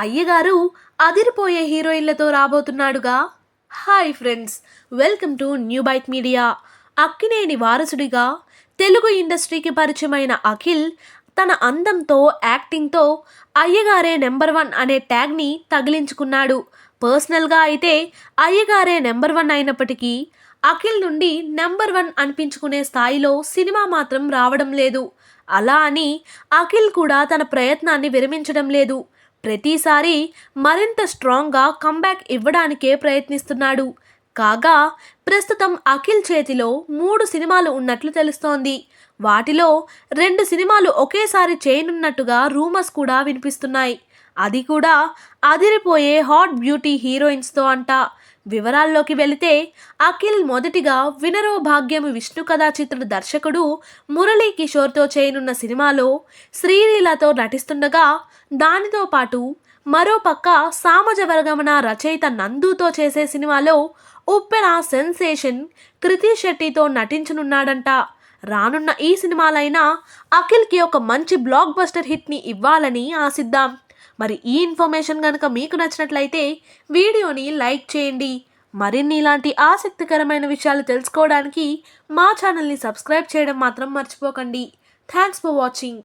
అయ్యగారు అదిరిపోయే హీరోయిన్లతో రాబోతున్నాడుగా. Hi friends welcome to New Byte Media. Akkineni వారసుడిగా తెలుగు ఇండస్ట్రీకి పరిచయమైన అఖిల్ తన అందంతో యాక్టింగ్తో అయ్యగారే నెంబర్ వన్ అనే ట్యాగ్ని తగిలించుకున్నాడు. పర్సనల్గా అయితే అయ్యగారే నెంబర్ వన్ అయినప్పటికీ అఖిల్ నుండి నెంబర్ వన్ అనిపించుకునే స్థాయిలో సినిమా మాత్రం రావడం లేదు. అలా అని అఖిల్ కూడా తన ప్రయత్నాన్ని విరమించడం లేదు. ప్రతిసారి మరింత స్ట్రాంగ్గా కంబ్యాక్ ఇవ్వడానికే ప్రయత్నిస్తున్నాడు. కాగా ప్రస్తుతం అఖిల్ చేతిలో మూడు సినిమాలు ఉన్నట్లు తెలుస్తోంది. వాటిలో రెండు సినిమాలు ఒకేసారి చేయనున్నట్టుగా రూమర్స్ కూడా వినిపిస్తున్నాయి. అది కూడా అదిరిపోయే హాట్ బ్యూటీ హీరోయిన్స్తో అంట. వివరాల్లోకి వెళితే అఖిల్ మొదటిగా వినరో భాగ్యం విష్ణు కథా చిత్ర దర్శకుడు మురళీ కిషోర్తో చేయనున్న సినిమాలో శ్రీలీలతో నటిస్తుండగా దానితో పాటు మరోపక్క సామజవర్గమన రచయిత నందుతో చేసే సినిమాలో ఉప్పెన సెన్సేషన్ కృతి శెట్టితో నటించనున్నాడంట. రానున్న ఈ సినిమాలైనా అఖిల్కి ఒక మంచి బ్లాక్ బస్టర్ హిట్ని ఇవ్వాలని ఆశిద్దాం. మరి ఈ ఇన్ఫర్మేషన్ కనుక మీకు నచ్చినట్లయితే వీడియోని లైక్ చేయండి. మరిన్ని ఇలాంటి ఆసక్తికరమైన విషయాలు తెలుసుకోవడానికి మా ఛానల్ని సబ్స్క్రైబ్ చేయడం మాత్రం మర్చిపోకండి. Thanks for watching